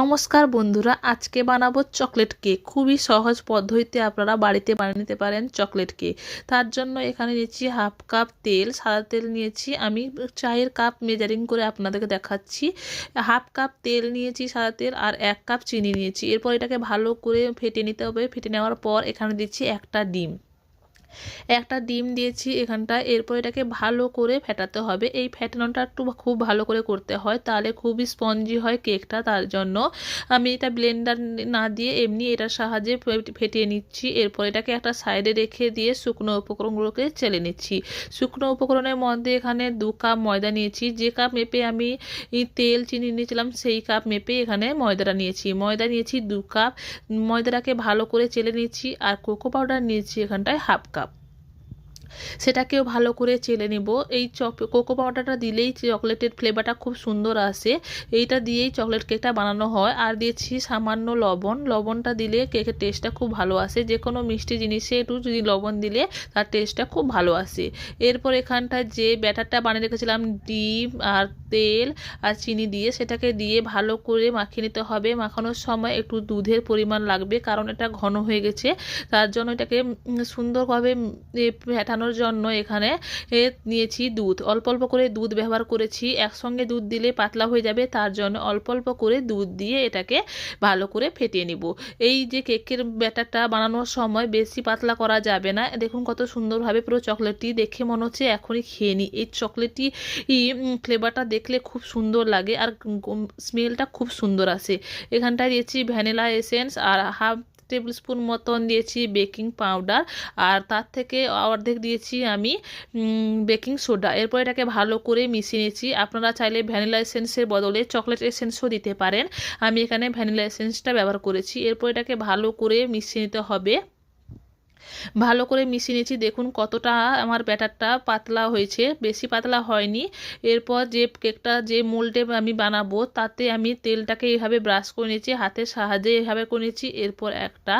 নমস্কার বন্ধুরা, আজকে বানাবো চকলেট কেক। খুবই সহজ পদ্ধতিতে আপনারা বাড়িতে বানিয়ে নিতে পারেন চকলেট কেক। তার জন্য এখানে নিয়েছি হাফ কাপ তেল, সাদা তেল নিয়েছি। আমি চায়ের কাপ মেজারিং করে আপনাদেরকে দেখাচ্ছি। হাফ কাপ তেল নিয়েছি, সাদা তেল, আর এক কাপ চিনি নিয়েছি। এরপর এটাকে ভালো করে ফেটে নিতে হবে। ফেটে নেওয়ার পর এখানে দিচ্ছি একটা ডিম। একটা ডিম দিয়েছি এখানটা এরপর এটাকে ভালো করে ফেটাতে হবে। এই ফেটানোটা একটু খুব ভালো করে করতে হয়, তাহলে খুবই স্পঞ্জি হয় কেকটা তার জন্য। আমি এটা ব্লেন্ডার না দিয়ে এমনি এটার সাহায্যে ফেটিয়ে নিচ্ছি। এরপর এটাকে একটা সাইডে রেখে দিয়ে শুকনো উপকরণগুলোকে চেলে নিচ্ছি। শুকনো উপকরণের মধ্যে এখানে দু কাপ ময়দা নিয়েছি। যে কাপ মেপে আমি তেল চিনি নিয়েছিলাম, সেই কাপ মেপে এখানে ময়দাটা নিয়েছি। ময়দা নিয়েছি দু কাপ। ময়দাটাকে ভালো করে চেলে নিচ্ছি আর কোকো পাউডার নিয়েছি এখানটায় হাফ কাপ। সেটাকেও ভালো করে চেলে নেব। এই চক কোকো পাউডারটা দিলেই চকলেটের ফ্লেভারটা খুব সুন্দর আসে। এইটা দিয়েই চকলেট কেকটা বানানো হয়। আর দিয়েছি সামান্য লবণ। লবণটা দিলে কেকের টেস্টটা খুব ভালো আসে। যে কোনো মিষ্টি জিনিসে একটু যদি লবণ দিলে তার টেস্টটা খুব ভালো আসে। এরপর এখানটায় যে ব্যাটারটা বানিয়ে রেখেছিলাম, ডিম আর তেল আর চিনি দিয়ে, সেটাকে দিয়ে ভালো করে মাখিয়ে নিতে হবে। মাখানোর সময় একটু দুধের পরিমাণ লাগবে, কারণ এটা ঘন হয়ে গেছে। তার জন্য এটাকে সুন্দরভাবে ফেটানো বানানোর জন্য এখানে নিয়েছি দুধ। অল্প অল্প করে দুধ ব্যবহার করেছি। একসঙ্গে দুধ দিলে পাতলা হয়ে যাবে, তার জন্য অল্প অল্প করে দুধ দিয়ে এটাকে ভালো করে ফেটিয়ে নিব। এই যে কেকের ব্যাটারটা বানানোর সময় বেশি পাতলা করা যাবে না। দেখুন কত সুন্দরভাবে পুরো চকলেটটি দেখে মনে হচ্ছে এখনই খেয়ে নিই। এই চকলেটটি ফ্লেভারটা দেখলে খুব সুন্দর লাগে আর স্মেলটা খুব সুন্দর আসে। এখানটায় দিয়েছি ভ্যানিলা এসেন্স আর হাফ টেবিল স্পুন মতন দিয়েছি বেকিং পাউডার আর তার থেকে অর্ধেক দিয়েছি আমি বেকিং সোডা এরপর এটাকে ভালো করে মিশিয়ে নিয়েছি। আপনারা চাইলে ভ্যানিলা এসেন্সের বদলে চকলেট এসেন্সও দিতে পারেন। আমি এখানে ভ্যানিলা এসেন্সটা ব্যবহার করেছি। এরপর এটাকে ভালো করে মিশিয়ে নিতে হবে। ভালো করে মিশিয়ে নিয়েছি। দেখুন কতটা আমার ব্যাটারটা পাতলা হয়েছে, বেশি পাতলা হয়নি। এরপর যে কেকটা, যে মোল্ডে আমি বানাবো, তাতে আমি তেলটাকে এইভাবে ব্রাশ করে নিয়েছি, হাতের সাহায্যে এইভাবে করে নিয়েছি। এরপর একটা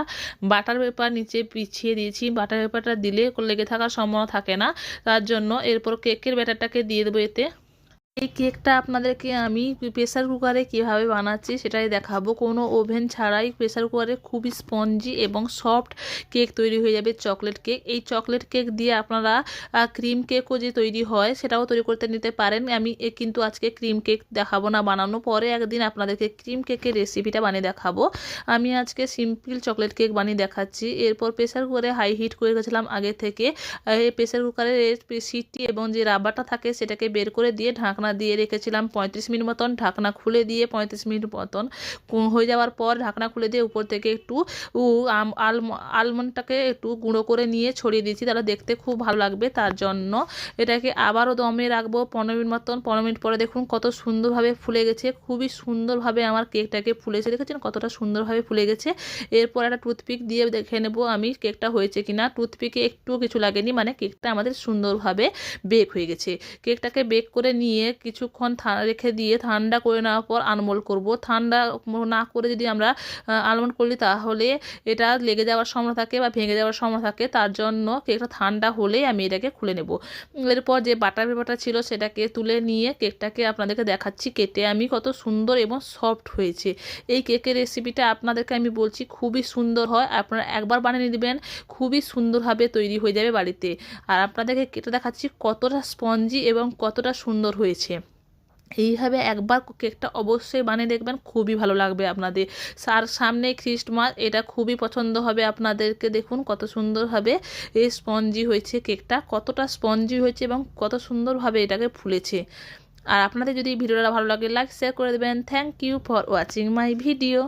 বাটার পেপার নিচে পিছিয়ে দিয়েছি। বাটার পেপারটা দিলে লেগে থাকার সম্ভাবনা থাকে না, তার জন্য এরপর কেকের ব্যাটারটাকে দিয়ে দেবো এতে। এই কেকটা আপনাদেরকে আমি প্রেসার কুকারে কীভাবে বানাচ্ছি সেটাই দেখাবো। কোনো ওভেন ছাড়াই প্রেসার কুকারে খুবই স্পঞ্জি এবং সফট কেক তৈরি হয়ে যাবে চকলেট কেক এই চকলেট কেক দিয়ে আপনারা ক্রিম কেকও যে তৈরি হয় সেটাও তৈরি করতে নিতে পারেন। আমি কিন্তু আজকে ক্রিম কেক দেখাবো না বানানো। পরে একদিন আপনাদেরকে ক্রিম কেকের রেসিপিটা বানিয়ে দেখাবো। আমি আজকে সিম্পল চকলেট কেক বানিয়ে দেখাচ্ছি। এরপর প্রেসার কুকারে হাই হিট করে গেছিলাম আগে থেকে। প্রেসার কুকারের সিটটি এবং যে রাবারটা থাকে সেটাকে বের করে দিয়ে ঢাকনা ঢাকনা দিয়ে রেখেছিলাম, পঁয়ত্রিশ মিনিট মতন ঢাকনা খুলে দিয়ে, পঁয়ত্রিশ মিনিট মতন হয়ে যাওয়ার পর ঢাকনা খুলে দিয়ে উপর থেকে একটু আলমন্ডটাকে একটু গুঁড়ো করে নিয়ে ছড়িয়ে দিয়েছি। তাহলে দেখতে খুব ভালো লাগবে তার জন্য। এটাকে আবারও দমে রাখব পনেরো মিনিট মতন। পনেরো মিনিট পরে দেখুন কত সুন্দরভাবে ফুলে গেছে, খুবই সুন্দরভাবে আমার কেকটাকে ফুলেছে। দেখেছেন কতটা সুন্দরভাবে ফুলে গেছে। এরপর একটা টুথপিক দিয়ে দেখে নেব আমি কেকটা হয়েছে কিনা। টুথপিকে একটু কিছু লাগেনি মানে কেকটা আমাদের সুন্দরভাবে বেক হয়ে গেছে। কেকটাকে বেক করে নিয়ে কিছুক্ষণ রেখে দিয়ে ঠান্ডা করে নেওয়ার পর আনমোল করব। ঠান্ডা না করে যদি আমরা আনমোল করি তাহলে এটা লেগে যাওয়ার সম্ভাবনা থাকে বা ভেঙে যাওয়ার সম্ভাবনা থাকে, তার জন্য কেকটা ঠান্ডা হলেই আমি এটাকে খুলে নেব। এরপর যে বাটার পেপারটা ছিল সেটাকে তুলে নিয়ে কেকটাকে আপনাদেরকে দেখাচ্ছি। কেটে আমি কত সুন্দর এবং সফট হয়েছে। এই কেকের রেসিপিটা আপনাদেরকে আমি বলছি, খুবই সুন্দর হয়। আপনারা একবার বানিয়ে নেবেন, খুবই সুন্দরভাবে তৈরি হয়ে যাবে বাড়িতে। আর আপনাদেরকে কেটে দেখাচ্ছি কতটা স্পঞ্জি এবং কতটা সুন্দর হয়েছে। এইভাবে একবার কেকটা অবশ্যই বানিয়ে দেখবেন, খুবই ভালো লাগবে আপনাদের। আর সামনে খ্রিস্টমাস, এটা খুবই পছন্দ হবে আপনাদেরকে। দেখুন কত সুন্দরভাবে এই স্পঞ্জি হয়েছে কেকটা, কতটা স্পঞ্জি হয়েছে এবং কত সুন্দরভাবে এটাকে ফুলেছে। আর আপনাদের যদি ভিডিওটা ভালো লাগে, লাইক শেয়ার করে দেবেন। Thank you for watching my video